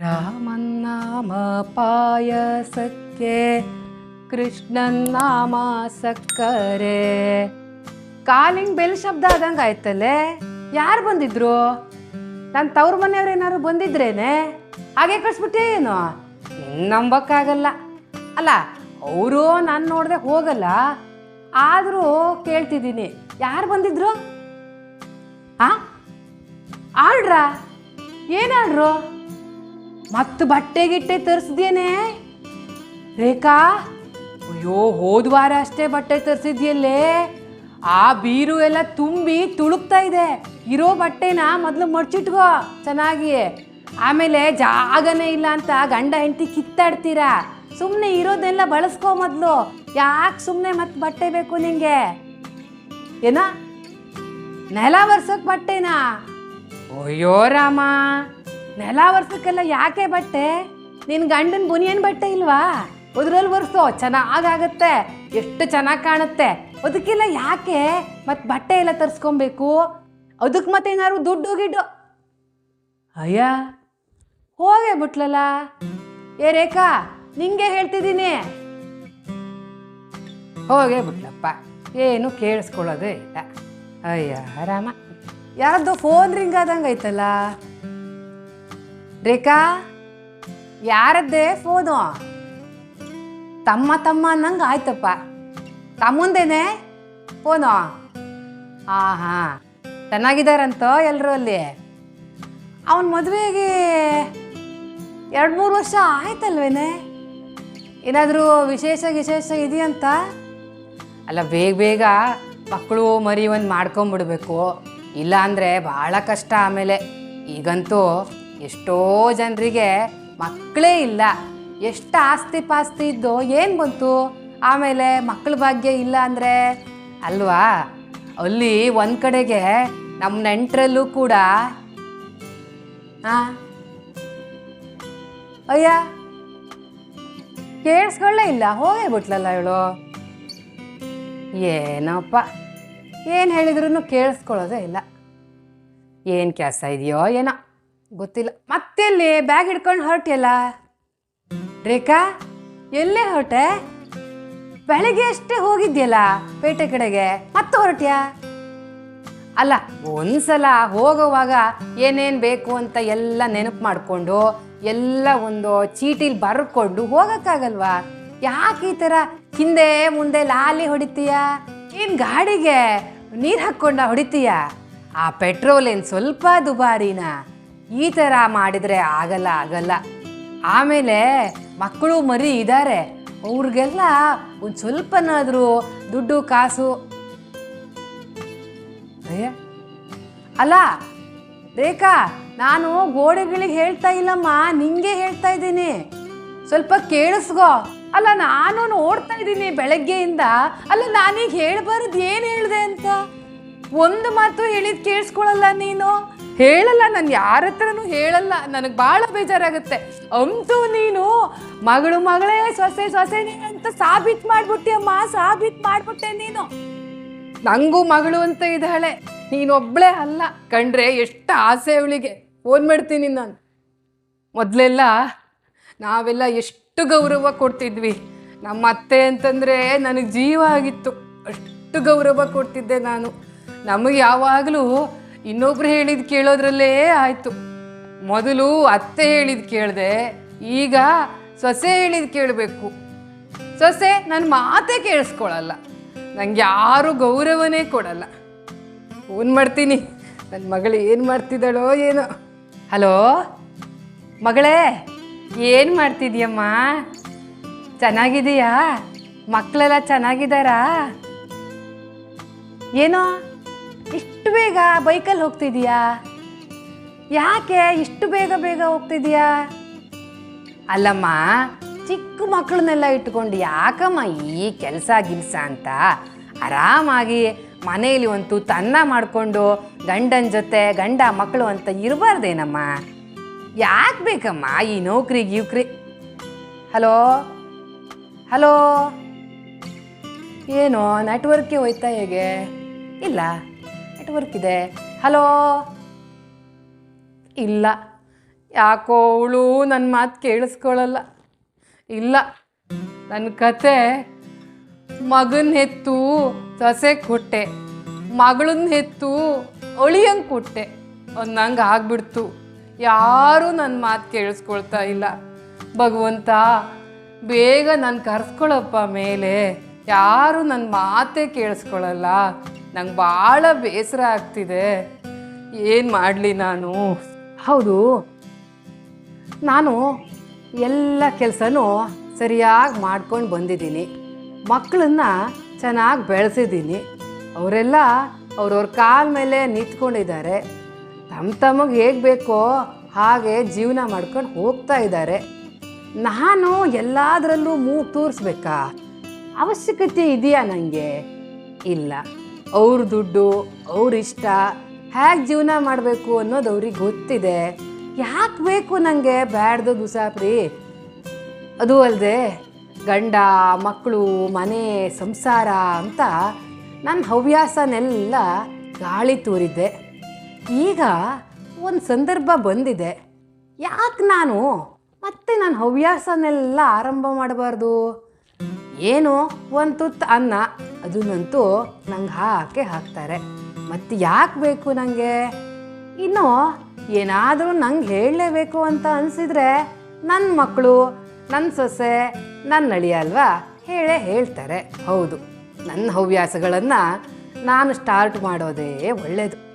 ರಾಮನ್ನಾಮ ಪಾಯಸಕ್ಕೆ ಕೃಷ್ಣನ್ನಾಮ ಸಕ್ಕರೆ. Calling bell ಶಬ್ದ ಆದಂಗೆ ಆಯ್ತಲ್ಲೇ? ಯಾರು ಬಂದಿದ್ರು? ನನ್ನ ತವ್ರ ಮನೆಯವ್ರು ಏನಾದ್ರು ಬಂದಿದ್ರೇನೆ? ಹಾಗೆ ಕಳಿಸ್ಬಿಟ್ಟೆ ಏನು? ನಂಬಕ್ಕಾಗಲ್ಲ. ಅಲ್ಲ, ಅವರು ನಾನು ನೋಡ್ದೆ ಹೋಗಲ್ಲ. ಆದರೂ ಕೇಳ್ತಿದ್ದೀನಿ. ಯಾರು ಬಂದಿದ್ರು? ಆ? ಆಡ್ರಾ ಏನು ಮತ್ತು ಬಟ್ಟೆ ಗಿಟ್ಟೆ ತರಿಸ್ದೇನೆ ರೇಖಾ? ಅಯ್ಯೋ, ಹೋದ ವಾರ ಅಷ್ಟೇ ಬಟ್ಟೆ ತರಿಸಿದ್ಯಲ್ಲೇ? ಆ ಬೀರು ಎಲ್ಲ ತುಂಬಿ ತುಳುಕ್ತಾ ಇದೆ. ಇರೋ ಬಟ್ಟೆನ ಮೊದಲು ಮಡ್ಚಿಟ್ಕೋ ಚೆನ್ನಾಗಿ ಆಮೇಲೆ ಜಾಗನೇ ಇಲ್ಲ ಅಂತ ಗಂಡ ಹೆಂಡತಿ ಕಿತ್ತಾಡ್ತೀರಾ? ಸುಮ್ಮನೆ ಇರೋದೆಲ್ಲ ಬಳಸ್ಕೋ ಮೊದಲು. ಯಾಕೆ ಸುಮ್ಮನೆ ಮತ್ತೆ ಬಟ್ಟೆ ಬೇಕು ನಿಂಗೆ? ಏನ? ನೆಲ ವರ್ಸಕ್ ಬಟ್ಟೆನಾ? ಅಯ್ಯೋ, ರಾಮ. ನೆಲ ಒರ್ಸಕ್ಕೆಲ್ಲ ಯಾಕೆ ಬಟ್ಟೆ? ನಿನ್ ಗಂಡನ ಬುನಿಯನ್ ಬಟ್ಟೆ ಇಲ್ವಾ? ಉದ್ರಲ್ಲಿ ಒರೆಸೋ ಚೆನ್ನಾಗಾಗತ್ತೆ, ಎಷ್ಟು ಚೆನ್ನಾಗಿ ಕಾಣುತ್ತೆ. ಅದಕ್ಕೆಲ್ಲ ಯಾಕೆ? ಮತ್ತೆ ಬಟ್ಟೆ ಎಲ್ಲ ತರಿಸ್ಕೊಬೇಕು? ಅದಕ್ಕೆ ಮತ್ತೆ ಏನಾದ್ರು ದುಡ್ಡು ಗಿಡ್ಡು. ಅಯ್ಯ, ಹೋಗೇ ಬಿಟ್ಲಲ್ಲ ಏ ರೇಖಾ, ನಿಂಗೆ ಹೇಳ್ತಿದ್ದೀನಿ. ಹೋಗೇ ಬಿಟ್ಲಪ್ಪ, ಏನು ಕೇಳಿಸ್ಕೊಳ್ಳೋದೇ ಇಲ್ಲ. ಅಯ್ಯ, ಆರಾಮ. ಯಾರದ್ದು ಫೋನ್ ರಿಂಗ್ ಆದಂಗೆ ಐತಲ್ಲ ರೇಖಾ, ಯಾರದ್ದೇ ಫೋನು. ತಮ್ಮ ತಮ್ಮ ಅನ್ನಂಗೆ ಆಯ್ತಪ್ಪ. ತಮ್ಮಂದೇನೆ ಫೋನು. ಹಾಂ ಹಾಂ ಚೆನ್ನಾಗಿದ್ದಾರಂತೋ ಎಲ್ಲರೂ ಅಲ್ಲಿ? ಅವನ ಮದುವೆಗೆ ಎರಡು ಮೂರು ವರ್ಷ ಆಯ್ತಲ್ವೇನೆ? ಏನಾದರೂ ವಿಶೇಷ ವಿಶೇಷ ಇದೆಯಂತ? ಅಲ್ಲ, ಬೇಗ ಬೇಗ ಮಕ್ಕಳು ಮರಿ ಒಂದು ಮಾಡ್ಕೊಂಬಿಡ್ಬೇಕು. ಇಲ್ಲ ಅಂದರೆ ಭಾಳ ಕಷ್ಟ ಆಮೇಲೆ. ಈಗಂತೂ ಎಷ್ಟೋ ಜನರಿಗೆ ಮಕ್ಕಳೇ ಇಲ್ಲ. ಎಷ್ಟು ಆಸ್ತಿ ಪಾಸ್ತಿ ಇದ್ದು ಏನು ಬಂತು? ಆಮೇಲೆ ಮಕ್ಕಳ ಭಾಗ್ಯ ಇಲ್ಲ ಅಂದರೆ? ಅಲ್ವಾ? ಅಲ್ಲಿ ಒಂದು ಕಡೆಗೆ ನಮ್ಮ ನೆಂಟರಲ್ಲೂ ಕೂಡ ಹಾಂ ಅಯ್ಯ, ಕೇಳಿಸ್ಕೊಳ್ಳೇ ಇಲ್ಲ. ಹೋಗೇ ಬಿಟ್ಲಲ್ಲ ಇವಳು? ಏನಪ್ಪ? ಏನು ಹೇಳಿದ್ರು ಕೇಳಿಸ್ಕೊಳ್ಳೋದೇ ಇಲ್ಲ. ಏನು ಕೆಲಸ ಇದೆಯೋ ಏನೋ? ಗೊತ್ತಿಲ್ಲ. ಮತ್ತೆಲ್ಲಿ ಬ್ಯಾಗ್ ಹಿಡ್ಕೊಂಡು ಹೊರಟಿಯಲ್ಲ? ರೇಖಾ, ಎಲ್ಲೇ ಹೊರಟೆ? ಬೆಳಿಗ್ಗೆ ಅಷ್ಟೇ ಹೋಗಿದ್ಯಲ್ಲ ಪೇಟೆ ಕಡೆಗೆ? ಮತ್ತೆ ಹೊರಟ್ಯಾ? ಅಲ್ಲ, ಒಂದ್ಸಲ ಹೋಗುವಾಗ ಏನೇನು ಬೇಕು ಅಂತ ಎಲ್ಲ ನೆನಪು ಮಾಡಿಕೊಂಡು, ಎಲ್ಲ ಒಂದು ಚೀಟಿಲಿ ಬರ್ಕೊಂಡು ಹೋಗೋಕ್ಕಾಗಲ್ವಾ? ಯಾಕೆ ಈ ಥರ ಹಿಂದೆ ಮುಂದೆ ಲಾಲಿ ಹೊಡಿತೀಯ? ಏನು ಗಾಡಿಗೆ ನೀರು ಹಾಕ್ಕೊಂಡ ಹೊಡಿತೀಯ? ಆ ಪೆಟ್ರೋಲ್ ಏನು ಸ್ವಲ್ಪ ದುಬಾರಿನ? ಈ ಥರ ಮಾಡಿದರೆ ಆಗಲ್ಲ ಆಗಲ್ಲ. ಆಮೇಲೆ ಮಕ್ಕಳು ಮರಿ ಇದ್ದಾರೆ ಅವ್ರಿಗೆಲ್ಲ ಒಂದು ಸ್ವಲ್ಪನಾದರೂ ದುಡ್ಡು, ಕಾಸು. ಅಯ್ಯ. ಅಲ್ಲ, ರೇಖಾ, ನಾನು ಗೋಡೆಗಳಿಗೆ ಹೇಳ್ತಾ ಇಲ್ಲಮ್ಮ, ನಿಂಗೆ ಹೇಳ್ತಾ ಇದ್ದೀನಿ. ಸ್ವಲ್ಪ ಕೇಳಿಸ್ಕೋ. ಅಲ್ಲ, ನಾನು ನೋಡ್ತಾ ಇದ್ದೀನಿ ಬೆಳಗ್ಗೆಯಿಂದ. ಅಲ್ಲ, ನಾನೀಗ ಹೇಳ್ಬಾರ್ದು, ಏನು ಹೇಳಿದೆ ಅಂತ? ಒಂದು ಮಾತು ಹೇಳಿದ್ ಕೇಳಿಸ್ಕೊಳಲ್ಲ ನೀನು? ಹೇಳಲ್ಲ, ನಾನು ಯಾರ ಹತ್ರನೂ ಹೇಳಲ್ಲ. ನನಗೆ ಭಾಳ ಬೇಜಾರಾಗುತ್ತೆ. ಅಂತೂ ನೀನು ಮಗಳು ಮಗಳೇ, ಸೊಸೆ ಸೊಸೆ ಅಂತ ಸಾಬೀತ್ ಮಾಡ್ಬಿಟ್ಟಿಯಮ್ಮ, ಸಾಬೀತ್ ಮಾಡ್ಬಿಟ್ಟೆ ನೀನು. ನಂಗೂ ಮಗಳು ಅಂತ ಇದ್ದಾಳೆ. ನೀನೊಬ್ಳೆ ಅಲ್ಲ. ಕಂಡ್ರೆ ಎಷ್ಟು ಆಸೆ ಅವಳಿಗೆ. ಫೋನ್ ಮಾಡ್ತೀನಿ ನಾನು. ಮೊದಲೆಲ್ಲ ನಾವೆಲ್ಲ ಎಷ್ಟು ಗೌರವ ಕೊಡ್ತಿದ್ವಿ. ನಮ್ಮ ಅತ್ತೆ ಅಂತಂದರೆ ನನಗೆ ಜೀವ ಆಗಿತ್ತು. ಅಷ್ಟು ಗೌರವ ಕೊಡ್ತಿದ್ದೆ ನಾನು. ನಮಗೆ ಯಾವಾಗಲೂ ಇನ್ನೊಬ್ರು ಹೇಳಿದ್ ಕೇಳೋದ್ರಲ್ಲೇ ಆಯ್ತು. ಮೊದಲು ಅತ್ತೆ ಹೇಳಿದ್ ಕೇಳಿದೆ, ಈಗ ಸೊಸೆ ಹೇಳಿದ್ ಕೇಳಬೇಕು. ಸೊಸೆ ನನ್ನ ಮಾತೇ ಕೇಳಿಸ್ಕೊಳಲ್ಲ. ನಂಗೆ ಯಾರು ಗೌರವನೇ ಕೊಡಲ್ಲ. ಫೋನ್ ಮಾಡ್ತೀನಿ. ನನ್ನ ಮಗಳು ಏನು ಮಾಡ್ತಿದ್ದಾಳೋ ಏನೋ. ಹಲೋ? ಮಗಳೇ, ಏನು ಮಾಡ್ತಿದ್ಯಮ್ಮ? ಚೆನ್ನಾಗಿದೀಯಾ ಮಕ್ಕಳೆಲ್ಲ ಚೆನ್ನಾಗಿದ್ದಾರಾ? ಏನೋ? ಇಷ್ಟು ಬೇಗ ಬೈಕಲ್ಲಿ ಹೋಗ್ತಿದೀಯಾ ಯಾಕೆ ಇಷ್ಟು ಬೇಗ ಬೇಗ ಹೋಗ್ತಿದೀಯಾ ಅಲ್ಲಮ್ಮ, ಚಿಕ್ಕ ಮಕ್ಕಳನ್ನೆಲ್ಲ ಇಟ್ಕೊಂಡು ಯಾಕಮ್ಮ ಈ ಕೆಲಸ ಗಿಲ್ಸ ಅಂತ? ಆರಾಮಾಗಿ ಮನೆಯಲ್ಲಿ ಒಂದು ತನ್ನ ಮಾಡಿಕೊಂಡು ಗಂಡನ ಜೊತೆ ಗಂಡ ಮಕ್ಕಳು ಅಂತ ಇರಬಾರ್ದೇನಮ್ಮ? ಯಾಕೆ ಬೇಕಮ್ಮ ಈ ನೌಕರಿ ಗಿವ್ಕ್ರಿ? ಹಲೋ? ಹಲೋ? ಏನು ನೆಟ್ವರ್ಕ್ಗೆ ಹೋಯ್ತಾ ಹೇಗೆ? ಇಲ್ಲ. ನೆಟ್ವರ್ಕ್ ಇದೆ. ಹಲೋ? ಇಲ್ಲ. ಯಾಕೋ ಅವಳು ನನ್ನ ಮಾತು ಕೇಳಿಸ್ಕೊಳ್ಳಲ್ಲ ಇಲ್ಲ. ನನ್ನ ಕತೆ ಮಗನ ಹೆತ್ತು ಸೊಸೆ ಕೊಟ್ಟೆ. ಮಗಳನ್ನ ಹೆತ್ತು ಅಳಿಯಂಗೆ ಕೊಟ್ಟೆ. ಅನ್ನಂಗೆ ಆಗ್ಬಿಡ್ತು. ಯಾರೂ ನನ್ನ ಮಾತು ಕೇಳಿಸ್ಕೊಳ್ತಾ ಇಲ್ಲ. ಭಗವಂತ, ಬೇಗ ನಾನು ಕರ್ಸ್ಕೊಳಪ್ಪ ಮೇಲೆ. ಯಾರು ನನ್ನ ಮಾತೇ ಕೇಳಿಸ್ಕೊಳ್ಳಲ್ಲ ನಂಗೆ ಭಾಳ ಬೇಸರ ಆಗ್ತಿದೆ. ಏನು ಮಾಡಲಿ ನಾನು? ಹೌದು. ನಾನು ಎಲ್ಲ ಕೆಲಸನೂ ಸರಿಯಾಗಿ ಮಾಡ್ಕೊಂಡು ಬಂದಿದ್ದೀನಿ. ಮಕ್ಕಳನ್ನ ಚೆನ್ನಾಗಿ ಬೆಳೆಸಿದ್ದೀನಿ. ಅವರೆಲ್ಲ ಅವ್ರವ್ರ ಕಾಲ ಮೇಲೆ ನಿಂತ್ಕೊಂಡಿದ್ದಾರೆ. ತಮ್ಮ ತಮಗೆ ಹೇಗೆ ಬೇಕೋ ಹಾಗೆ ಜೀವನ ಮಾಡ್ಕೊಂಡು ಹೋಗ್ತಾ ಇದ್ದಾರೆ. ನಾನು ಎಲ್ಲದರಲ್ಲೂ ಮೂಗು ತೋರಿಸ್ಬೇಕಾ? ಅವಶ್ಯಕತೆ ಇದೆಯಾ ನನಗೆ ಇಲ್ಲ. ಅವ್ರ ದುಡ್ಡು, ಅವ್ರ ಇಷ್ಟ, ಹೇಗೆ ಜೀವನ ಮಾಡಬೇಕು ಅನ್ನೋದು ಅವ್ರಿಗೆ ಗೊತ್ತಿದೆ. ಯಾಕೆ ಬೇಕು ನನಗೆ ಬ್ಯಾಡ್ದು ದುಸಾಪ್ರಿ ಅದು ಅಲ್ಲದೆ ಗಂಡ ಮಕ್ಕಳು ಮನೆ, ಸಂಸಾರ ಅಂತ ನನ್ನ ಹವ್ಯಾಸನೆಲ್ಲ ಗಾಳಿ ತೂರಿದ್ದೆ. ಈಗ ಒಂದು ಸಂದರ್ಭ ಬಂದಿದೆ. ಯಾಕೆ ನಾನು ಮತ್ತೆ ನನ್ನ ಹವ್ಯಾಸನೆಲ್ಲ ಆರಂಭ ಮಾಡಬಾರ್ದು? ಏನು ಒಂದು ತುತ್ತು ಅನ್ನ. ಅದನ್ನಂತೂ ನಂಗೆ ಹಾಕೇ ಹಾಕ್ತಾರೆ. ಮತ್ತೆ ಯಾಕೆ ಬೇಕು ನನಗೆ ಇನ್ನು ಏನಾದರೂ ನಂಗೆ ಹೇಳಲೇಬೇಕು ಅಂತ ಅನಿಸಿದ್ರೆ ನನ್ನ ಮಕ್ಕಳು ನನ್ನ ಸೊಸೆ ನನ್ನ ಅಳಿಯ ಅಲ್ವಾ ಹೇಳೇ ಹೇಳ್ತಾರೆ. ಹೌದು ನನ್ನ ಹವ್ಯಾಸಗಳನ್ನು ನಾನು ಸ್ಟಾರ್ಟ್ ಮಾಡೋದೇ ಒಳ್ಳೆಯದು